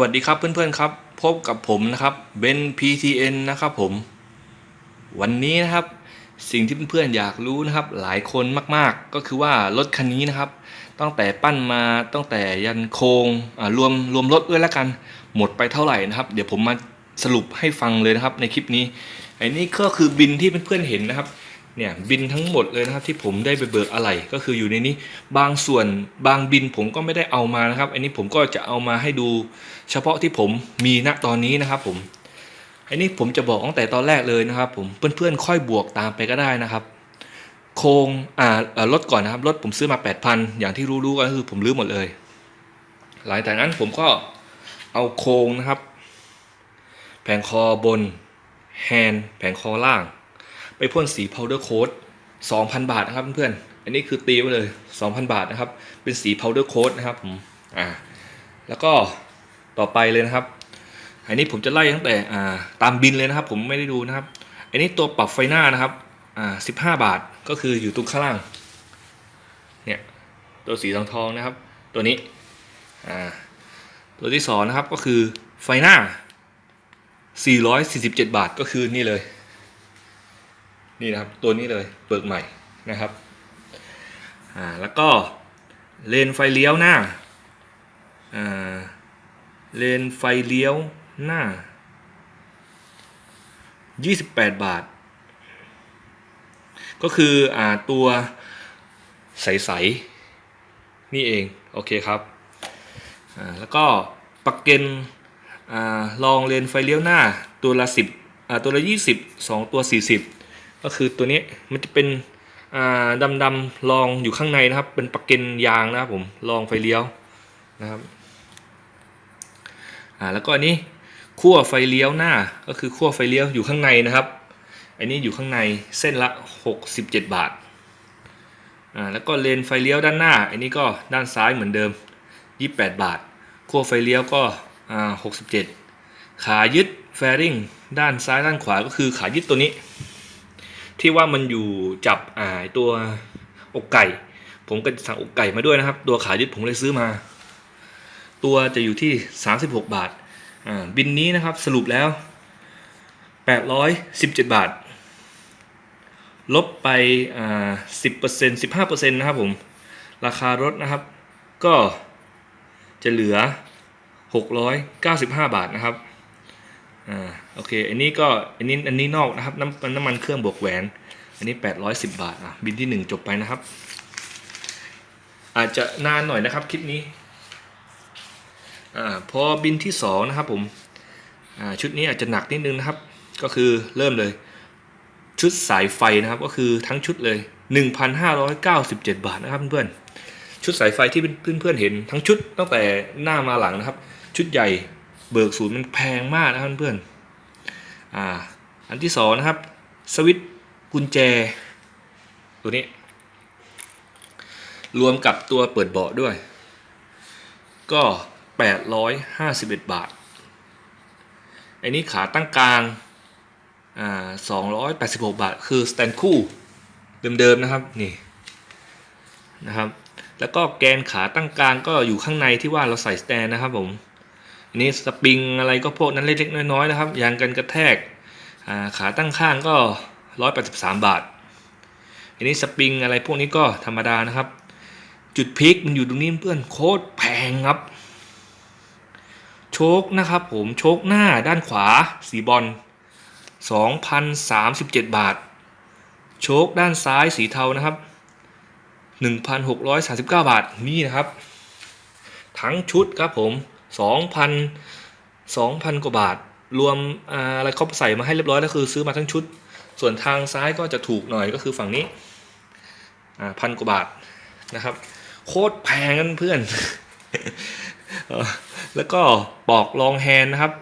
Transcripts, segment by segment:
สวัสดีครับเพื่อนๆครับ พบกับผมนะครับเบน PTN นะครับผม วันนี้นะครับสิ่งที่เพื่อนๆอยากรู้นะครับ หลายคนมากๆ ก็คือว่ารถคันนี้นะครับตั้งแต่ปั้นมาตั้งแต่ยันโครงอ่ารวมรวมรถด้วยแล้วกัน หมดไปเท่าไหร่นะครับ เดี๋ยวผมมาสรุปให้ฟังเลยนะครับในคลิปนี้ไอ้นี่ก็คือบินที่เพื่อนๆเห็นนะครับ เนี่ยบินทั้งหมดเลยนะครับที่ผมได้ไปเบิกอะไรก็คืออยู่ในนี้บางส่วนบางบินผมก็ไม่ได้เอามานะครับ อันนี้ผมก็จะเอามาให้ดูเฉพาะที่ผมมีณตอนนี้นะครับผมอันนี้ผมจะบอกตั้งแต่ตอนแรกเลยนะครับ ผมเพื่อนๆค่อยบวกตามไปก็ได้นะครับ โครงอ่ารถก่อนนะครับรถผมซื้อมา 8,000 อย่างที่รู้ๆก็คือผมรื้อหมดเลย หลังจากนั้นผมก็เอาโครงนะครับ แผงคอบนแฮนด์แผงคอล่าง ไปพ่นสี powder coat 2,000 บาทนะครับเพื่อนๆ อันนี้คือตีไว้เลย 2,000 บาทนะครับ เป็นสี powder coat นะครับผมอ่าแล้วก็ต่อไปเลยนะครับ อันนี้ผมจะไล่ตั้งแต่อ่าตามบินเลยนะครับ ผมไม่ได้ดูนะครับ อันนี้ตัวปรับไฟหน้านะครับอ่า15บาทก็คืออยู่ตรงข้างล่างเนี่ยตัวสีทองทองนะครับ ตัวนี้อ่าตัวที่สองนะครับก็คือไฟหน้า 447 บาทก็คือนี่เลย นี่นะครับตัวนี้เลยเปิดใหม่นะครับอ่าแล้วก็เลนไฟเลี้ยวหน้าอ่าเลนไฟเลี้ยวหน้า 28 บาท ก็คืออ่าตัวใส ๆ นี่เอง โอเคครับอ่าแล้วก็ปักเกนอ่าลองเลนไฟเลี้ยวหน้าตัวละ 10อ่าตัวละ 20 2 ตัว 40 ก็คือตัวนี้มันจะเป็นดำดำๆรองอยู่ข้างในนะครับ เป็นปักเกนยางนะครับผมรองไฟเลี้ยวนะครับอ่าแล้วก็อันนี้ขั้วไฟเลี้ยวหน้าก็คือขั้วไฟเลี้ยวอยู่ข้างในนะครับ อันนี้อยู่ข้างในเส้นละ 67 บาทอ่าแล้วก็เลนไฟเลี้ยวด้านหน้า อันนี้ก็ด้านซ้ายเหมือนเดิม 28 บาทขั้วไฟเลี้ยวก็อ่า67 ขายึดแฟริงด้านซ้ายด้านขวาก็คือขายึดตัวนี้ ที่ว่ามันอยู่จับอ่าไอตัวอกไก่ ผมก็สั่งอกไก่มาด้วยนะครับ ตัวขายึดผมเลยซื้อมา ตัวจะอยู่ที่ 36 บาทอ่าบินนี้นะครับสรุปแล้ว 817 บาท ลบไปอ่า10% 15%นะครับผม ราคารถนะครับ ก็จะเหลือ 695 บาทนะครับ อ่าโอเคอันนี้ก็อันนี้อันนี้นอกนะครับน้ำน้ำมันเครื่องบวกแหวน อันนี้ 810 บาทอะบินที่ 1 จบไปนะครับ อาจจะนานหน่อยนะครับคลิปนี้อ่าพอบินที่ 2 นะครับผมอ่าชุดนี้อาจจะหนักนิดนึงนะครับ ก็คือเริ่มเลยชุดสายไฟนะครับก็คือทั้งชุดเลย 1,597 บาทนะครับเพื่อนๆชุดสายไฟที่เพื่อนๆเห็นทั้งชุดตั้งแต่หน้ามาหลังนะครับ ชุดใหญ่ เบิกศูนย์มันแพงมากนะครับเพื่อนๆอ่าอันที่สองนะครับสวิตกุญแจ ตัวนี้ รวมกับตัวเปิดเบาะด้วย ก็ 851 บาท อันนี้ขาตั้งกลางอ่า286 บาท คือสแตนคู่เดิมๆนะครับนี่นะครับ แล้วก็แกนขาตั้งกลางก็อยู่ข้างในที่ว่าเราใส่สแตนนะครับผม อันนี้สปริงอะไรก็พวกนั้นเล็กๆน้อยๆนะครับยางกันกระแทกาขาตั้งข้างก็ 183 บาท อันนี้สปริงอะไรพวกนี้ก็ธรรมดานะครับ จุดพีคมันอยู่ตรงนี้เพื่อนโคตรแพงครับโชคนะครับผมโชคหน้าด้านขวาสีบอล2,037 บาท โชคด้านซ้ายสีเทานะครับ 1,639 บาทนี่นะครับ ทั้งชุดครับผม 2,000 2,000 กว่าบาท รวมอะไรเขาใส่มาให้เรียบร้อยแล้วคือซื้อมาทั้งชุด ส่วนทางซ้ายก็จะถูกหน่อยก็คือฝั่งนี้พันกว่าบาทนะครับ โคตรแพงกันเพื่อน แล้วก็ปอกรองแฮนนะครับ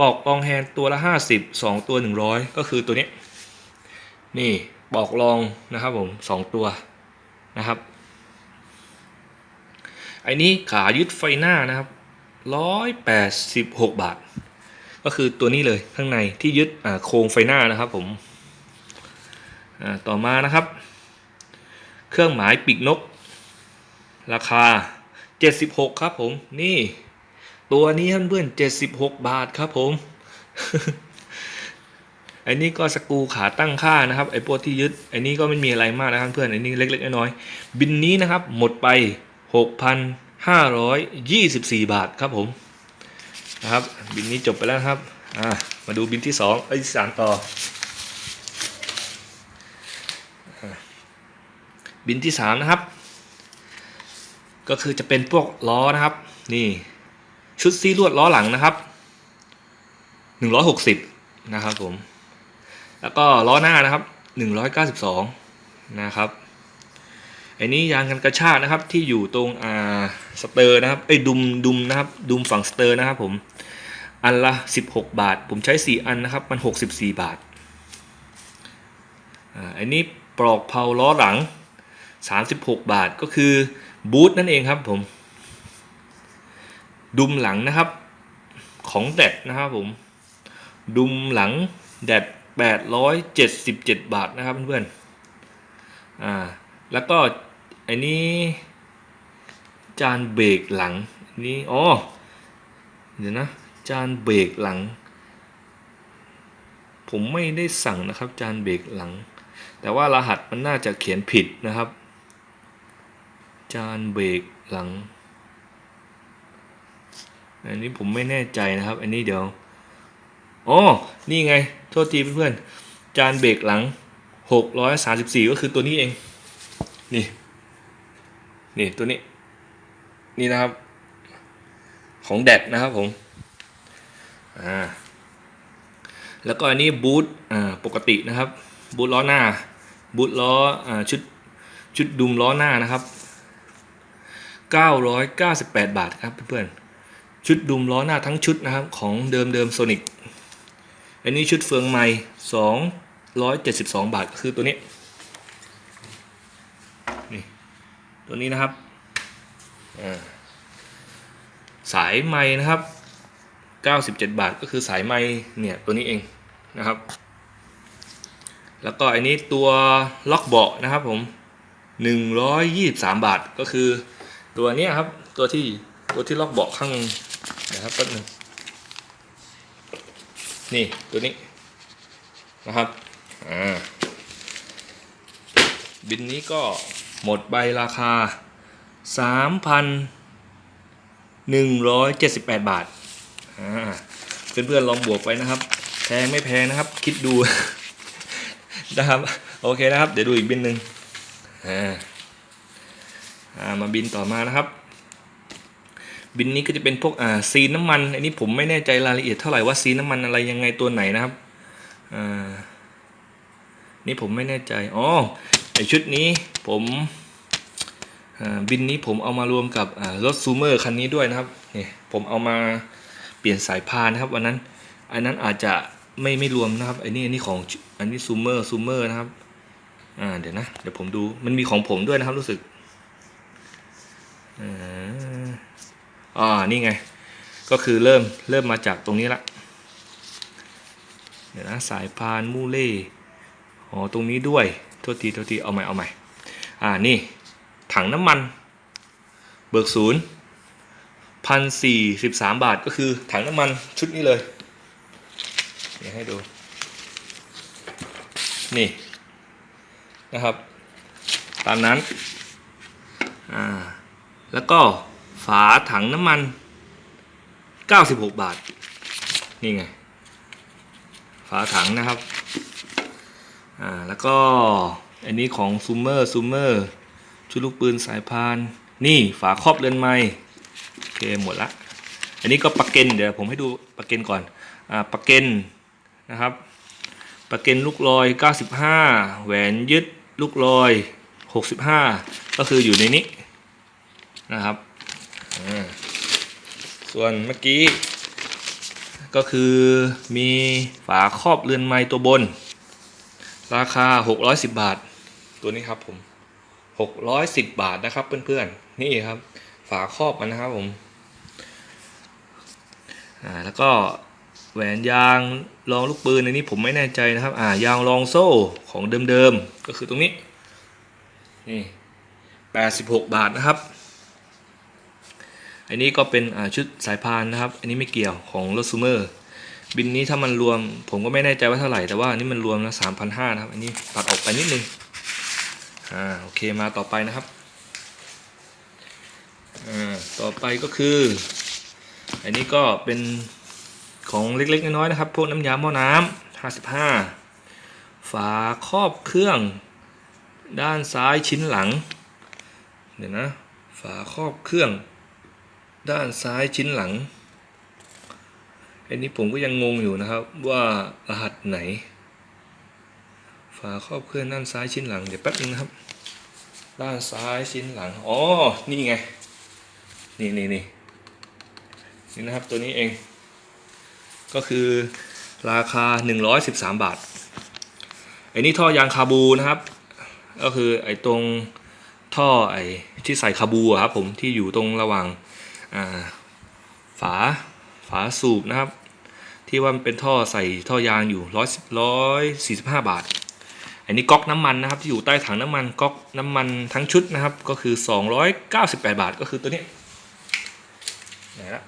ปอกรองแฮนตัวละ 50 2 ตัว 100 ก็คือตัวนี้ นี่ปอกรองนะครับผม 2 ตัวนะครับไอ้นี้ขายึดไฟหน้านะครับ ร้อยแปดสิบหกบาท ก็คือตัวนี้เลยข้างในที่ยึดโครงไฟหน้านะครับผมต่อมานะครับ เครื่องหมายปีกนก ราคา 76 ครับผมนี่ ตัวนี้ครับเพื่อนเจ็ดสิบหกบาทครับผมอันนี้ก็สกูขาตั้งค่านะครับไอ้พวกที่ยึดอันนี้ก็ไม่มีอะไรมากนะครับเพื่อนอันนี้เล็กๆน้อยๆบินนี้นะครับหมดไป 524 บาทครับผมนะครับ บินนี้จบไปแล้วครับอ่ามาดูบินที่สองไอ้สามต่อ บินที่สามนะครับ ก็คือจะเป็นพวกล้อนะครับ นี่ชุดซีลวดล้อหลังนะครับ 160 นะครับผม แล้วก็ล้อหน้านะครับ 192 นะครับ อ้นี้ยางกันกระชากนะครับที่อยู่ตรงอ่าสเตอร์นะครับเอ้ดุมดุมนะครับดุมฝั่งสเตอร์นะครับผมอันละ 16 บาท ผมใช้ 4 อันนะครับมัน 64 บาทอ่าอันนี้ปลอกเพลาล้อหลัง 36 บาทก็คือบูทนั่นเองครับผม ดุมหลังนะครับของแดดนะครับผม ดุมหลังแดด877 บาทนะครับเพื่อนๆอ่าแล้วก็ อ้นี้จานเบรกหลังนนี้อ๋อเดี๋ยวนะจานเบรกหลัง ผมไม่ได้สั่งนะครับจานเบรกหลัง แต่ว่ารหัสมันน่าจะเขียนผิดนะครับ จานเบรกหลัง อันนี้ผมไม่แน่ใจนะครับ อันนี้เดี๋ยวอ๋อนี่ไง โทษทีเพื่อนๆจานเบรกหลัง 634 ก็คือตัวนี้เอง นี่ นี่ตัวนี้ นี่นะครับ ของแดดนะครับผมอ่าแล้วก็อันนี้บูทอ่าปกตินะครับ บูทล้อหน้า บูทล้ออ่าชุดชุดดุมล้อหน้านะครับ 998 บาทครับเพื่อนๆชุดดุมล้อหน้าทั้งชุดนะครับ ของเดิมเดิมโซนิกอันนี้ชุดเฟืองใหม่สองร้อยเจ็ดสิบสองบาทก็คือตัวนี้ ตัวนี้นะครับสายไม้นะครับเก้าสิบาทก็คือสายไม้เนี่ยตัวนี้เองนะครับ แล้วก็อันนี้ตัวล็อกเบาะนะครับผมหนึ่งร้อยยี่สิบาทก็คือตัวนี้ครับตัวที่ตัวที่ล็อกเบาะข้างนะครับแป๊บหนึงนี่ตัวนี้นะครับอ่าบินนี้ก็ หมดใบราคา 3,178 บาทอ่าเพื่อนๆลองบวกไปนะครับ แพงไม่แพงนะครับ คิดดู นะครับ โอเคนะครับ เดี๋ยวดูอีกบินหนึ่งมาบินต่อมานะครับ บินนี้ก็จะเป็นพวกอ่าซีนน้ำมัน อันนี้ผมไม่แน่ใจรายละเอียดเท่าไหร่ว่าซีนน้ำมันอะไรยังไงตัวไหนนะครับ อ่า นี่ผมไม่แน่ใจ อ๋อ ชุดนี้ผมบินนี้ผมเอามารวมกับรถซูเมอร์คันนี้ด้วยนะครับนี่ผมเอามาเปลี่ยนสายพานนะครับวันนั้นอันนั้นอาจจะไม่ไม่รวมนะครับอันนี้อันนี้ของอันนี้ซูเมอร์ซูเมอร์นะครับอ่าเดี๋ยวนะเดี๋ยวผมดูมันมีของผมด้วยนะครับรู้สึกอ่าอ่านี่ไง ก็คือเริ่มเริ่มมาจากตรงนี้ละเดี๋ยวนะสายพานมูเล่อ๋อตรงนี้ด้วย โทษทีโทษทีเอาใหม่เอาใหม่อ่านี่ถังน้ำมัน เบิกศูนย์พันสี่สิบสามบาทก็คือถังน้ำมันชุดนี้เลยเดี๋ยวให้ดู นี่นะครับ ตามนั้นอ่าแล้วก็ฝาถังน้ำมัน 96 บาท นี่ไง ฝาถังนะครับ อ่าแล้วก็อันนี้ของซูเมอร์ซูเมอร์ชุดลูกปืนสายพาน นี่ฝาครอบเรือนไม้โอเคหมดละ อันนี้ก็ปากเกนเดี๋ยวผมให้ดูปากเกนก่อนอ่าปากเกนนะครับปากเกนลูกลอย 95 แหวนยึดลูกลอย 65 ก็คืออยู่ในนี้นะครับอ่าส่วนเมื่อกี้ ก็คือมีฝาครอบเรือนไม้ตัวบน ราคา 610 บาท ตัวนี้ครับผม 610 บาทนะครับเพื่อนๆ นี่ครับ ฝาครอบมันนะครับผมอ่าแล้วก็แหวนยางรองลูกปืนในนี้ผมไม่แน่ใจนะครับ อ่ายางรองโซ่ของเดิมๆ ก็คือตรงนี้ นี่86บาทนะครับ อันนี้ก็เป็นอ่าชุดสายพานนะครับ อันนี้ไม่เกี่ยวของรถซูเมอร์ บินนี้ถ้ามันรวม ผมก็ไม่แน่ใจว่าเท่าไหร่แต่ว่าอันนี้มันรวมนะสามพันห้านะครับ อันนี้ตัดออกไปนิดนึงอ่าโอเคมาต่อไปนะครับอ่าต่อไปก็คือ อันนี้ก็เป็นของเล็กๆน้อยๆนะครับ พวกน้ำยาหม้อน้ำห้าสิบห้าฝาครอบเครื่องด้านซ้ายชิ้นหลังเดี๋ยวนะฝาครอบเครื่อง ด้านซ้ายชิ้นหลัง อันนี้ผมก็ยังงงอยู่นะครับว่ารหัสไหน ฝาครอบเครื่องด้านซ้ายชิ้นหลัง เดี๋ยวแป๊บนึงนะครับ ด้านซ้ายชิ้นหลัง อ๋อ นี่ไง นี่นี่นี่นี่นะครับตัวนี้เอง ก็คือราคา 113 บาทไอ้นี่ท่อยางคาบูนะครับ ก็คือไอ้ตรงท่อไอ้ที่ใส่คาบูครับผมที่อยู่ตรงระหว่างฝาฝาสูบนะครับ ที่ว่ามันเป็นท่อใส่ท่อยางอยู่ร้อยร้อยสี่สิบห้าบาท อันนี้ก๊อกน้ำมันนะครับที่อยู่ใต้ถังน้ำมันก๊อกน้ำมันทั้งชุดนะครับก็คือ298บแปดบาทก็คือตัวนี้ไหนละ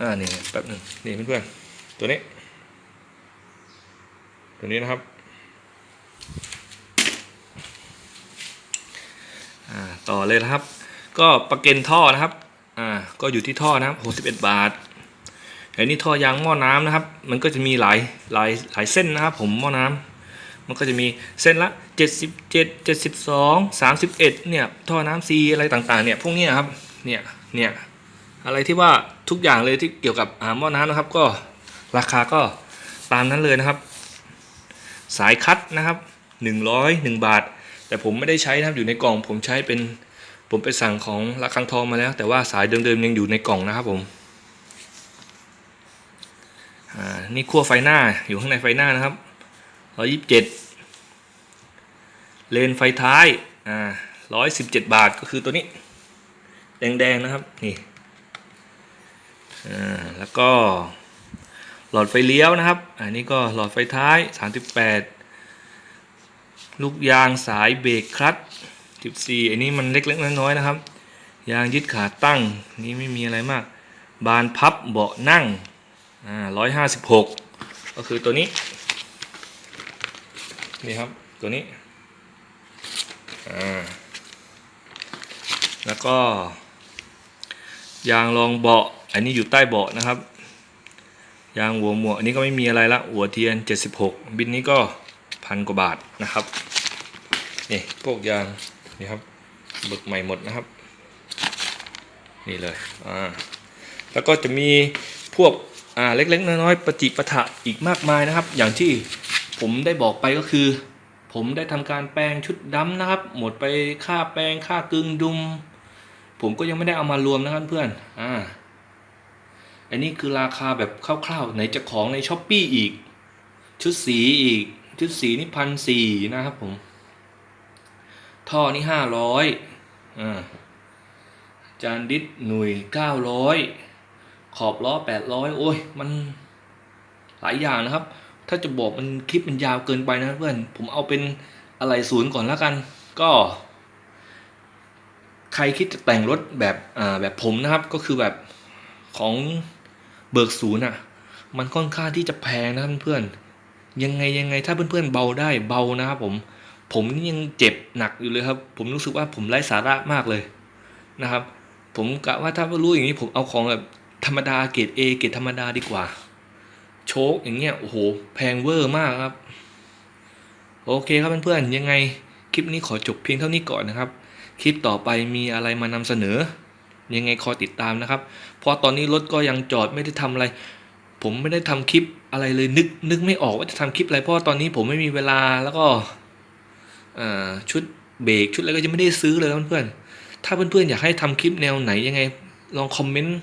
อ่านี่แป๊บหนึ่งนี่เพื่อนๆตัวนี้ ตัวนี้นะครับอ่าต่อเลยนะครับ ก็ประเก็นท่อนะครับอ่าก็อยู่ที่ท่อนะครับ61บาท อันนี้ท่อยางหม้อน้ำนะครับ มันก็จะมีหลายหลายหลายเส้นนะครับ ผมหม้อน้ำมันก็จะมีเส้นละ 77 72 31เนี่ยท่อน้ำซีอะไรต่างๆเนี่ยพวกนี้ครับเนี่ยเนี่ยอะไรที่ว่าทุกอย่างเลยที่เกี่ยวกับหม้อน้ำนะครับ ก็ราคาก็ตามนั้นเลยนะครับ สายคัดนะครับ 101บาท แต่ผมไม่ได้ใช้นะครับอยู่ในกล่อง ผมใช้เป็นผมไปสั่งของระคังทองมาแล้ว แต่ว่าสายเดิมๆยังอยู่ในกล่องนะครับผม อ่านี่ขั้วไฟหน้าอยู่ข้างในไฟหน้านะครับ127เลนไฟท้ายอ่า117บาทก็คือตัวนี้ แดงๆนะครับนี่อ่าแล้วก็หลอดไฟเลี้ยวนะครับ อันนี้ก็หลอดไฟท้าย38ลูกยางสายเบรกคลัตช์14อันนี้มันเล็กๆน้อยๆนะครับ ยางยึดขาตั้ง นี่ไม่มีอะไรมาก บานพับเบาะนั่ง อ่า156ก็คือตัวนี้ นี่ครับตัวนี้ อ่า แล้วก็ ยางรองเบาะ อันนี้อยู่ใต้เบาะนะครับ ยางหัวหมวกอันนี้ก็ไม่มีอะไรละ หัวเทียน 76 บินนี้ก็พันกว่าบาทนะครับ นี่พวกยาง นี่ครับเบิกใหม่หมดนะครับ นี่เลย อ่า แล้วก็จะมีพวก อ่าเล็กๆน้อยๆปฏิปะทะอีกมากมายนะครับ อย่างที่ผมได้บอกไปก็คือ ผมได้ทำการแปลงชุดดำนะครับ หมดไปค่าแปลงค่ากึ่งดุม ผมก็ยังไม่ได้เอามารวมนะครับเพื่อนอ่าอันนี้คือราคาแบบคร่าวๆไหนจะของในช้อปปีอีก ชุดสีอีก ชุดสีนี่พันสี่นะครับผม ท่อนี่ห้าร้อยอ่าจานดิสหน่วยเก้าร้อย ขอบล้อแปดร้อยโอ้ย มันหลายอย่างนะครับ ถ้าจะบอกมันคลิปมันยาวเกินไปนะเพื่อน ผมเอาเป็นอะไรศูนย์ก่อนแล้วกัน ก็ ใครคิดจะแต่งรถแบบอ่าแบบผมนะครับ ก็คือแบบของเบิกศูนย์อะ มันค่อนข้างที่จะแพงนะครับเพื่อน ยังไงยังไงถ้าเพื่อนๆเบาได้เบานะครับผม ผมนี่ยังเจ็บหนักอยู่เลยครับ ผมรู้สึกว่าผมไร้สาระมากเลยนะครับ ผมกะว่าถ้ารู้อย่างนี้ผมเอาของแบบ ธรรมดาเกรด A เกรดธรรมดาดีกว่า โชคอย่างเงี้ยโอ้โหแพงเวอร์มากครับ โอเคครับเพื่อนๆยังไงคลิปนี้ขอจบเพียงเท่านี้ก่อนนะครับ คลิปต่อไปมีอะไรมานำเสนอ ยังไงคอยติดตามนะครับ เพราะตอนนี้รถก็ยังจอดไม่ได้ทำอะไร ผมไม่ได้ทำคลิปอะไรเลยนึกนึกไม่ออกว่าจะทำคลิปอะไรเพราะตอนนี้ผมไม่มีเวลาแล้วก็ชุดเบรกชุดอะไรก็ยังไม่ได้ซื้อเลยเพื่อนๆถ้าเพื่อนๆอยากให้ทำคลิปแนวไหนยังไงลองคอมเมนต์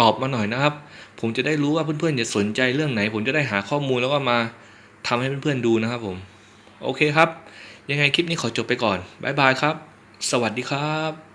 ตอบมาหน่อยนะครับ ผมจะได้รู้ว่าเพื่อนๆจะสนใจเรื่องไหน ผมจะได้หาข้อมูลแล้วก็มาทำให้เพื่อนๆดูนะครับผม โอเคครับ ยังไงคลิปนี้ขอจบไปก่อน บ๊ายบายครับ สวัสดีครับ